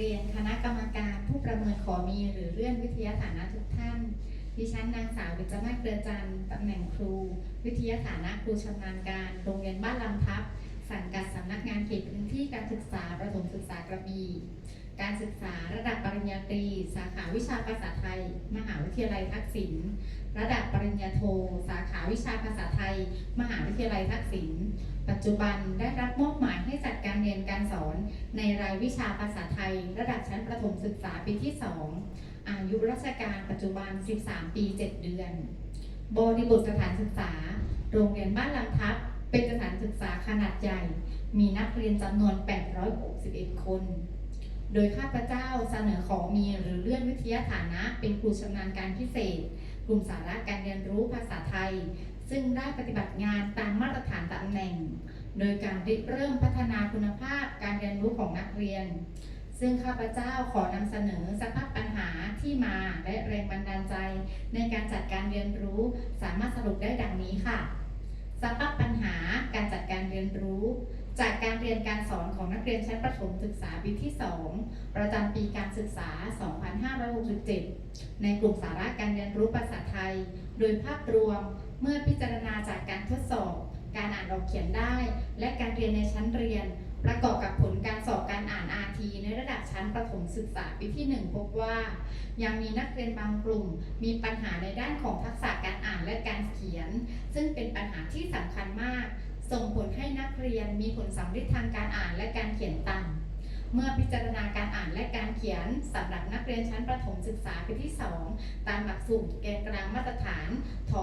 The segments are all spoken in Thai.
เรียนคณะกรรมการผู้ประเมินขอมีหรือเลื่อนวิทยาฐานะทุกท่าน ดิฉันนางสาววิจมาศเกลือจันตำแหน่งครู วิทยาฐานะครูชำนาญการ โรงเรียนบ้านลำทับ สังกัดสำนักงานเขตพื้นที่การศึกษาประถมศึกษากระบี่การศึกษาระดับปริญญาตรี สาขาวิชาภาษาไทย มหาวิทยาลัยทักษิณระดับปริญญาโท สาขาวิชาภาษาไทย มหาวิทยาลัยทักษิณปัจจุบันได้รับมอบหมายให้จัดการเรียนการสอน ในรายวิชาภาษาไทย ระดับชั้นประถมศึกษาปีที่ 2 อายุราชการปัจจุบัน 13 ปี 7 เดือน บริบทสถานศึกษา โรงเรียนบ้านลำทับ เป็นสถานศึกษาขนาดใหญ่ มีนักเรียนจำนวน 861 คน โดยข้าพเจ้าเสนอขอมีหรือเลื่อนวิทยาฐานะ เป็นครูชำนาญการพิเศษ กลุ่มสาระการเรียนรู้ภาษาไทย ซึ่งได้ปฏิบัติงานตามมาตรฐานตำแหน่ง โดยการริเริ่มพัฒนาคุณภาพการเรียนรู้ของนักเรียน ซึ่งข้าพเจ้าขอนำเสนอสภาพปัญหาที่มาและแรงบันดาลใจ ในการจัดการเรียนรู้สามารถสรุปได้ดังนี้ค่ะ สภาพปัญหาการจัดการเรียนรู้ จากการเรียนการสอนของนักเรียนชั้นประถมศึกษาปีที่ 2 ประจำปีการศึกษา 2567 ในกลุ่มสาระการเรียนรู้ภาษาไทย โดยภาพรวมเมื่อพิจารณาจากการทดสอบ การอ่านออกเขียนได้ และการเรียนในชั้นเรียน ประกอบกับผลการสอบการอ่าน RT ในระดับชั้นประถมศึกษาปีที่ 1 พบว่า ยังมีนักเรียนบางกลุ่ม มีปัญหาในด้านของทักษะการอ่านและการเขียน ซึ่งเป็นปัญหาที่สำคัญมาก ส่งผลให้นักเรียนมีผลสัมฤทธิ์ทางการอ่านและการเขียนต่ำ เมื่อพิจารณาการอ่านและการเขียนสำหรับนักเรียนชั้นประถมศึกษาปีที่ 2 ตามหลักสูตรแกนกลางมาตรฐานทอ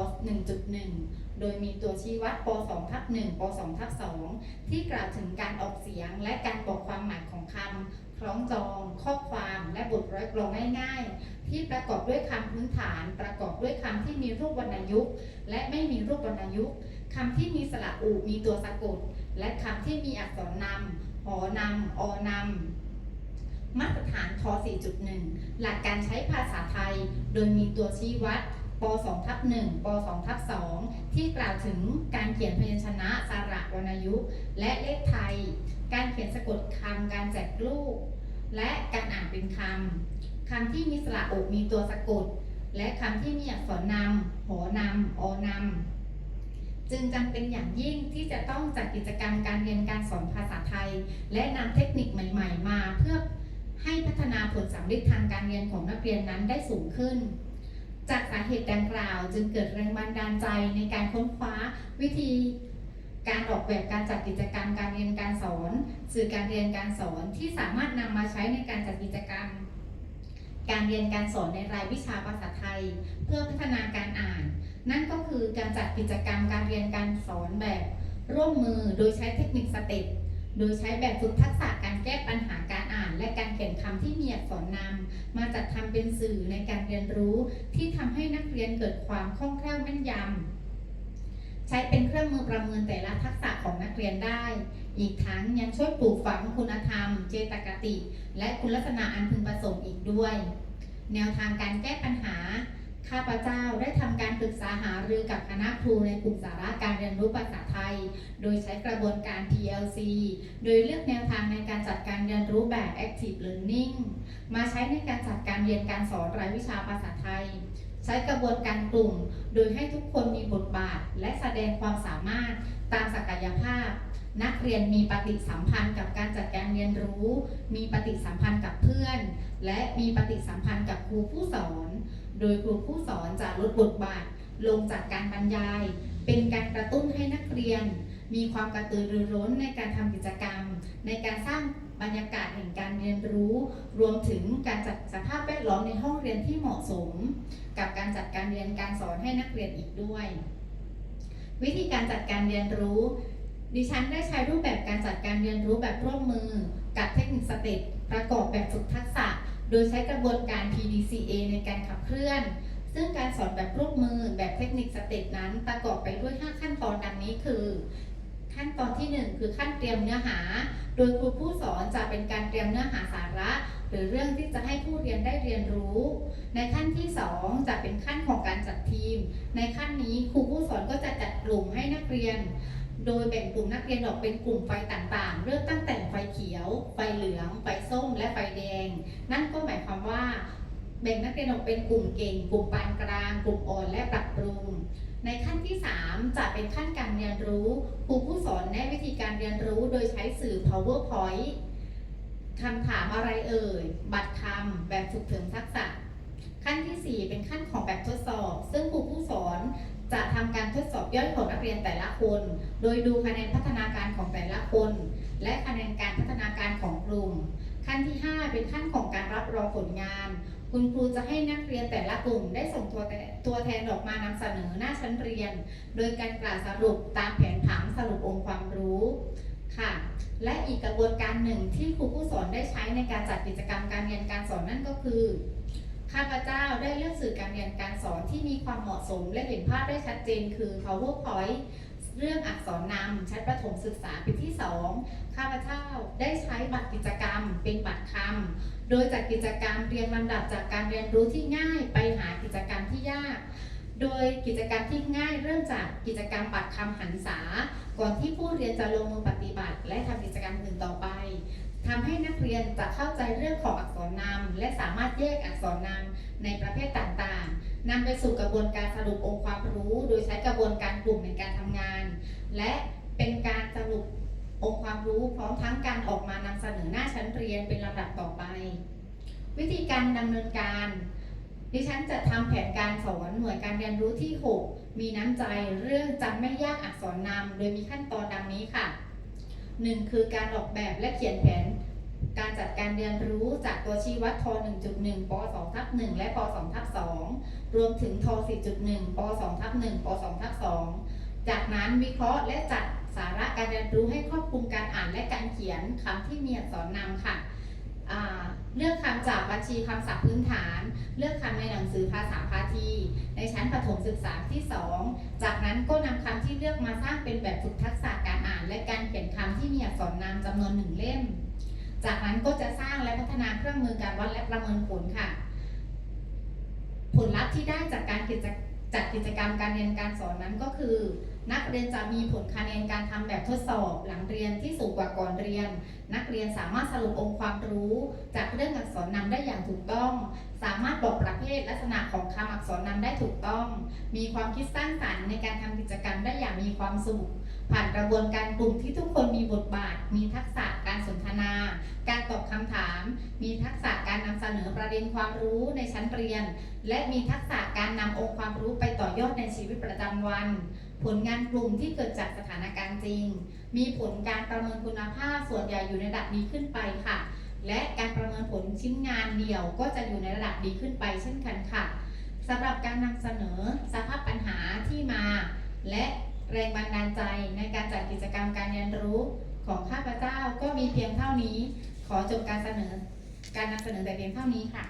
1.1 โดยมีตัวชี้วัดป2ทับ1ป2ทับ2ที่กล่าวถึงการออกเสียงและการบอกความหมายของคำคล้องจอง ข้อความและบทร้อยกลองง่ายๆ ที่ประกอบด้วยคำพื้นฐาน ประกอบด้วยคำที่มีรูปวรรณยุกต์และไม่มีรูปวรรณยุกต์คำที่มีสระอุมีตัวสะกดและคำที่มีอักษรนำ อนำอนำมาตรฐานท4.1 หลักการใช้ภาษาไทย โดยมีตัวชี้วัดป2ทับ1ป2ทับ2ที่กล่าวถึงการเขียนพยัญชนะสระวรรณยุกต์และเลขไทย การเขียนสะกดคำการแจกรูปและการอ่านเป็นคำคำที่มีสระอกมีตัวสะกด และคำที่มีอักษรนำหอนำอนำ จึงจำเป็นอย่างยิ่งที่จะต้องจัดกิจกรรมการเรียนการสอนภาษาไทย และนำเทคนิคใหม่ ๆ มา เพื่อให้พัฒนาผลสำเร็จทางการเรียนของนักเรียนนั้นได้สูงขึ้น จากสาเหตุดังกล่าว จึงเกิดแรงบันดาลใจในการค้นคว้าวิธีการออกแบบการจัดกิจกรรมการเรียนการสอน สื่อการเรียนการสอนที่สามารถนำมาใช้ในการจัดกิจกรรม การเรียนการสอนในรายวิชาภาษาไทย เพื่อพัฒนาการ นั่นก็คือการจัดกิจกรรมการเรียนการสอนแบบร่วมมือโดยใช้เทคนิคสเต็ปโดยใช้แบบฝึกทักษะการแก้ปัญหาการอ่าน และการเขียนคำที่มีอักษรนำมาจัดทำเป็นสื่อในการเรียนรู้ ที่ทำให้นักเรียนเกิดความคล่องแคล่วแม่นยำใช้เป็นเครื่องมือประเมินแต่ละทักษะของนักเรียนได้ อีกทั้งยังช่วยปลูกฝังคุณธรรม เจตคติ และคุณลักษณะอันพึงประสงค์อีกด้วย แนวทางการแก้ปัญหา ข้าพเจ้าได้ทำการปรึกษาหารือกับคณะครูในกลุ่มสาระการเรียนรู้ภาษาไทย โดยใช้กระบวนการ PLC โดยเลือกแนวทางในการจัดการเรียนรู้แบบ Active Learning มาใช้ในการจัดการเรียนการสอนรายวิชาภาษาไทย ใช้กระบวนการกลุ่ม โดยให้ทุกคนมีบทบาท และแสดงความสามารถตามศักยภาพ นักเรียนมีปฏิสัมพันธ์กับการจัดการเรียนรู้ มีปฏิสัมพันธ์กับเพื่อน และมีปฏิสัมพันธ์กับครูผู้สอน โดยครูผู้สอนจะลดบทบาทลงจากการบรรยาย เป็นการกระตุ้นให้นักเรียน มีความกระตือรือร้นในการทำกิจกรรม ในการสร้างบรรยากาศแห่งการเรียนรู้ รวมถึงการจัดสภาพแวดล้อมในห้องเรียนที่เหมาะสม กับการจัดการเรียนการสอนให้นักเรียนอีกด้วย วิธีการจัดการเรียนรู้ ดิฉันได้ใช้รูปแบบการจัดการเรียนรู้แบบร่วมมือ กับเทคนิคสเต็ปประกอบแบบฝึกทักษะ โดยใช้กระบวนการ PDCA ในการขับเคลื่อน ซึ่งการสอนแบบร่วมมือแบบเทคนิคสเต็ปนั้น ประกอบไปด้วย 5 ขั้นตอนดังนี้คือ ขั้นตอนที่ 1 คือขั้นเตรียมเนื้อหา โดยครูผู้สอนจะเป็นการเตรียมเนื้อหาสาระ หรือเรื่องที่จะให้ผู้เรียนได้เรียนรู้ ในขั้นที่ 2 จะเป็นขั้นของการจัดทีม ในขั้นนี้ครูผู้สอนก็จะจัดกลุ่มให้นักเรียน โดยแบ่งกลุ่มนักเรียนออกเป็นกลุ่มไฟต่างๆ เริ่มตั้งแต่ไฟเขียว ไฟเหลือง ไฟส้ม และไฟแดง นั่นก็หมายความว่า แบ่งนักเรียนออกเป็นกลุ่มเก่ง กลุ่มปานกลาง กลุ่มอ่อนและปรับปรุง ในขั้นที่ 3 จะเป็นขั้นการเรียนรู้ครูผู้สอนแนะวิธีการเรียนรู้โดยใช้สื่อ powerpoint คำถามอะไรเอ่ย บัตรคำแบบฝึกเสริมทักษะ ขั้นทีสี่ 4 เป็นขั้นของแบบทดสอบ ซึ่งครูผู้สอน จะทำการทดสอบย่อยของนักเรียนแต่ละคน โดยดูคะแนนพัฒนาการของแต่ละคน และคะแนนการพัฒนาการของกลุ่ม ขั้นที่ 5 เป็นขั้นของการรับรองผลงาน คุณครูจะให้นักเรียนแต่ละกลุ่ม ได้ส่งตัวแทนตัวแทนออกมานำเสนอหน้าชั้นเรียน โดยการกล่าวสรุปตามแผนผังสรุปองค์ความรู้ค่ะ และอีกกระบวนการหนึ่งที่ครูผู้สอนได้ใช้ในการจัดกิจกรรมการเรียนการสอนนั่นก็คือ ข้าพเจ้าได้เลือกสื่อการเรียนการสอนที่มีความเหมาะสม และเห็นภาพได้ชัดเจนคือ powerpoint เรื่องอักษรนำชั้นประถมศึกษาปีที่ 2 ข้าพเจ้าได้ใช้บัตรกิจกรรม เป็นบัตรคำ โดยจัดกิจกรรมเรียงลำดับจากการเรียนรู้ที่ง่ายไปหากิจกรรมที่ยาก โดยกิจกรรมที่ง่ายเริ่มจากกิจกรรมบัตรคำหันษา ก่อนที่ผู้เรียนจะลงมือปฏิบัติ และทำกิจกรรมอื่นต่อไป ทำให้นักเรียนจะเข้าใจเรื่องของอักษรนำและสามารถแยกอักษรนำในประเภทต่างๆนำไปสู่กระบวนการสรุปองค์ความรู้ โดยใช้กระบวนการกลุ่มในการทำงาน และเป็นการสรุปองค์ความรู้พร้อมทั้งการออกมานำเสนอหน้าชั้นเรียนเป็นลำดับต่อไป วิธีการดำเนินการ ดิฉันจะทำแผนการสอนหน่วยการเรียนรู้ที่ 6 มีน้ำใจเรื่องจำไม่ยากอักษรนำโดยมีขั้นตอนดังนี้ค่ะ 1. คือการออกแบบและเขียนแผน การจัดการเรียนรู้จากตัวชี้วัดท1.1ป2ทับ1และป2ทับ2รวมถึงท4.1ป2ทับ1ป2ทับ2จากนั้นวิเคราะห์และจัดสาระการเรียนรู้ให้ครอบคลุมการอ่านและการเขียนคำที่มีอักษรนำค่ะเลือกคำจากบัญชีคำศัพท์พื้นฐาน เลือกคำในหนังสือภาษาพาที ในชั้นประถมศึกษาที่ 2 จากนั้นก็นำคำที่เลือกมาสร้างเป็นแบบฝึกทักษะการอ่าน และการเขียนคำที่มีอักษรนำจำนวนหนึ่งเล่ม จากนั้นก็จะสร้างและพัฒนาเครื่องมือการวัดและประเมินผลค่ะ ผลลัพธ์ที่ได้จากการกิจจัดกิจกรรมการเรียนการสอนนั้นก็คือ นักเรียนจะมีผลคะแนนการทำแบบทดสอบหลังเรียนที่สูงกว่าก่อนเรียน นักเรียนสามารถสรุปองค์ความรู้ จากเรื่องอักษรนำได้อย่างถูกต้อง สามารถบอกประเภทลักษณะของคำอักษรนำได้ถูกต้อง มีความคิดสร้างสรรค์ในการทำกิจกรรมได้อย่างมีความสุข ผ่านกระบวนการกลุ่มที่ทุกคนมีบทบาท มีทักษะการสนทนา การตอบคำถาม มีทักษะการนำเสนอประเด็นความรู้ในชั้นเรียน และมีทักษะการนำองค์ความรู้ไปต่อยอดในชีวิตประจำวัน ผลงานกลุ่มที่เกิดจากสถานการณ์จริง มีผลการประเมินคุณภาพส่วนใหญ่อยู่ในระดับดีขึ้นไปค่ะ และการประเมินผลชิ้นงานเดี่ยวก็จะอยู่ในระดับดีขึ้นไปเช่นกันค่ะสำหรับการนำเสนอสภาพปัญหาที่มา และ แรงบันดาลใจในการจัดกิจกรรมการเรียนรู้ของข้าพเจ้าก็มีเพียงเท่านี้ ขอจบการเสนอ การนำเสนอแต่เพียงเท่านี้ค่ะ